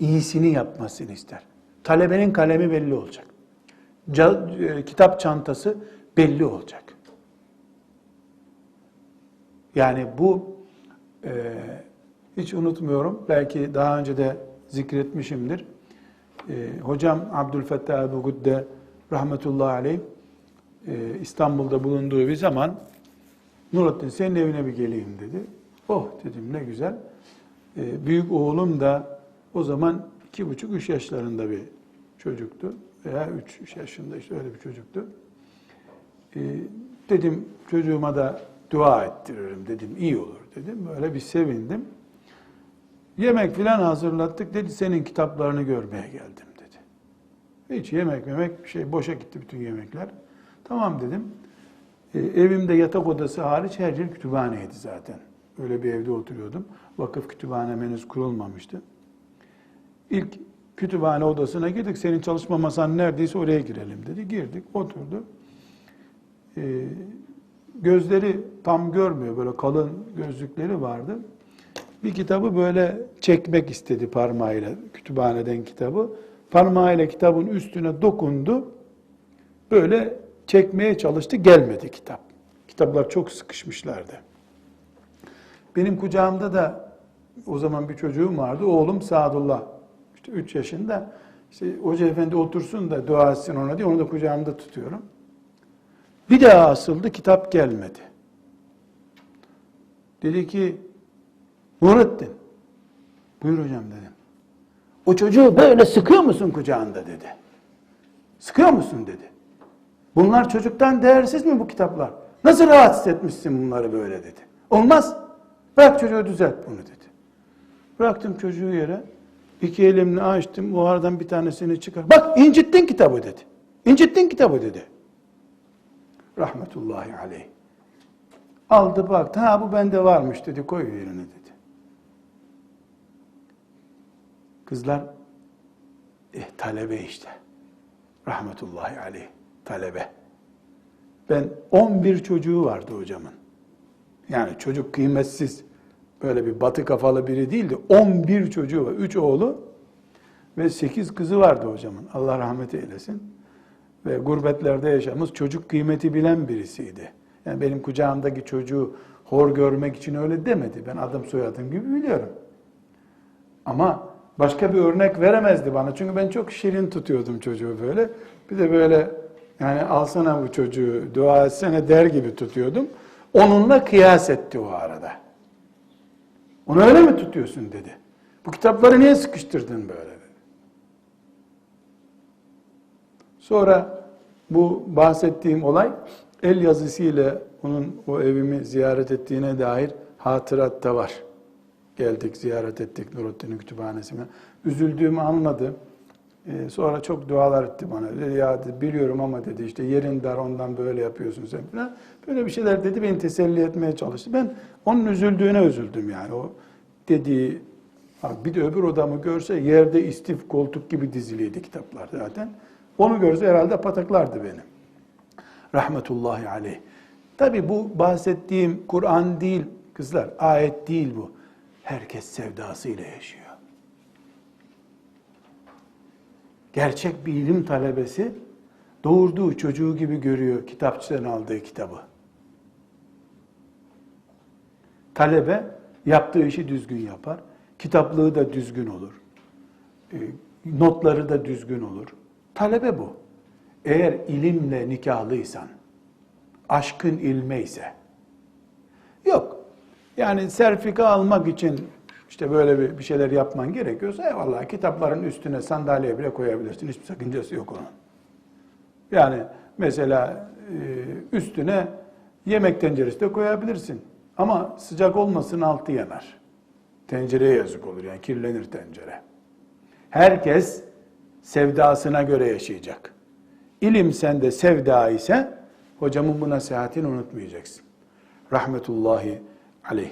iyisini yapmasını ister. Talebenin kalemi belli olacak. Ca- e, kitap çantası belli olacak. Yani bu e, hiç unutmuyorum. Belki daha önce de zikretmişimdir. E, hocam Abdülfettah Ebu Gudde rahmetullahi aleyh e, İstanbul'da bulunduğu bir zaman Nurattin senin evine bir geleyim dedi. Oh dedim ne güzel. E, büyük oğlum da o zaman iki buçuk üç yaşlarında bir çocuktu veya üç yaşında işte öyle bir çocuktu. E, dedim çocuğuma da dua ettiririm dedim iyi olur dedim. Böyle bir sevindim. Yemek filan hazırlattık dedi senin kitaplarını görmeye geldim dedi. Hiç yemek yemek şey boşa gitti bütün yemekler. Tamam dedim. E, evimde yatak odası hariç her yer kütüphaneydi zaten. Öyle bir evde oturuyordum. Vakıf kütüphane henüz kurulmamıştı. İlk kütüphane odasına girdik. Senin çalışma masan neredeyse oraya girelim dedi. Girdik, oturdu. Ee, gözleri tam görmüyor. Böyle kalın gözlükleri vardı. Bir kitabı böyle çekmek istedi parmağıyla. Kütüphaneden kitabı. Parmağıyla kitabın üstüne dokundu. Böyle çekmeye çalıştı. Gelmedi kitap. Kitaplar çok sıkışmışlardı. Benim kucağımda da o zaman bir çocuğum vardı. Oğlum Sadullah. İşte 3 yaşında. İşte hoca efendi otursun da dua etsin ona diye onu da kucağımda tutuyorum. Bir daha asıldı kitap gelmedi. Dedi ki Nurettin buyur hocam dedim. O çocuğu böyle sıkıyor musun kucağında dedi. Sıkıyor musun dedi. Bunlar çocuktan değersiz mi bu kitaplar? Nasıl rahatsız etmişsin bunları böyle dedi. Olmaz. Bırak çocuğu düzelt bunu dedi. Bıraktım çocuğu yere. İki elimle açtım. O aradan bir tanesini çıkar. Bak incittin kitabı dedi. İncittin kitabı dedi. Rahmetullahi aleyh. Aldı baktı. Ha bu bende varmış dedi. Koy yerine dedi. Kızlar eh, talebe işte. Rahmetullahi aleyh. Talebe. Ben 11 çocuğu vardı hocamın. Yani çocuk kıymetsiz böyle bir batı kafalı biri değildi. 11 çocuğu var. 3 oğlu ve 8 kızı vardı hocamın. Allah rahmet eylesin. Ve gurbetlerde yaşamış çocuk kıymeti bilen birisiydi. Yani benim kucağımdaki çocuğu hor görmek için öyle demedi. Ben adım soyadım gibi biliyorum. Ama başka bir örnek veremezdi bana. Çünkü ben çok şirin tutuyordum çocuğu böyle. Bir de böyle yani alsana bu çocuğu, dua etsene der gibi tutuyordum. Onunla kıyas etti o arada. Onu öyle mi tutuyorsun dedi. Bu kitapları niye sıkıştırdın böyle. Sonra bu bahsettiğim olay el yazısıyla onun o evimi ziyaret ettiğine dair hatırat da var. Geldik, ziyaret ettik Nurettin'in kütüphanesine. Üzüldüğümü anladı. Ee, sonra çok dualar etti bana. Dedi, ya biliyorum ama dedi işte yerin dar ondan böyle yapıyorsun sen falan. Böyle bir şeyler dedi beni teselli etmeye çalıştı. Ben onun üzüldüğüne üzüldüm yani. O dediği bir de öbür odamı görse yerde istif koltuk gibi diziliydi kitaplar zaten. Onu görse herhalde pataklardı beni. Rahmetullahi aleyh. Tabi bu bahsettiğim Kur'an değil kızlar, ayet değil bu. Herkes sevdasıyla yaşıyor. Gerçek bir ilim talebesi doğurduğu çocuğu gibi görüyor kitapçıdan aldığı kitabı. Talebe yaptığı işi düzgün yapar. Kitaplığı da düzgün olur. E, notları da düzgün olur. Talebe bu. Eğer ilimle nikahlıysan, aşkın ilme ise, yok. Yani serfika almak için işte böyle bir, bir şeyler yapman gerekiyorsa eyvallah kitapların üstüne sandalye bile koyabilirsin. Hiçbir sakıncası yok onun. Yani mesela e, üstüne yemek tenceresi de koyabilirsin. Ama sıcak olmasın altı yanar. Tencereye yazık olur yani kirlenir tencere. Herkes sevdasına göre yaşayacak. İlim sende sevda ise hocamın bu nasihatini unutmayacaksın. Rahmetullahi aleyh.